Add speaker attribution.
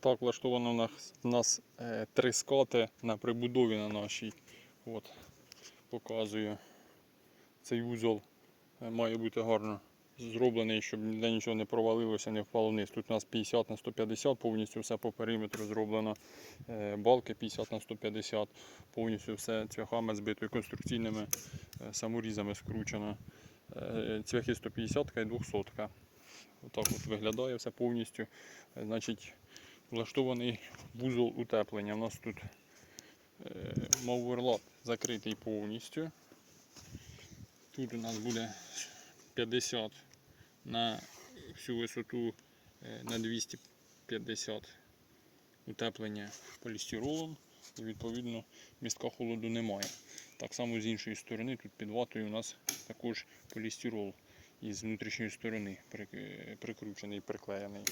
Speaker 1: Так, влаштовано у нас, у нас е, три скати на прибудові на нашій. От, показую. Цей вузол е, має бути гарно зроблений, щоб ніде нічого не провалилося, не впало вниз. Тут у нас 50 на 150, повністю все по периметру зроблено. Е, Балки 50 на 150, повністю все цвяхами збито конструкційними е, саморізами скручено. Е, Цвяхи 150 і 200. Отак от виглядає все повністю. Е, Значить, влаштований вузол утеплення. У нас тут е, закритий повністю. Тут у нас буде 50 на всю висоту е, на 250 утеплення полістиролом. І відповідно містка холоду немає. Так само з іншої сторони, тут під ватою у нас також полістирол із внутрішньої сторони е, прикручений, приклеєний.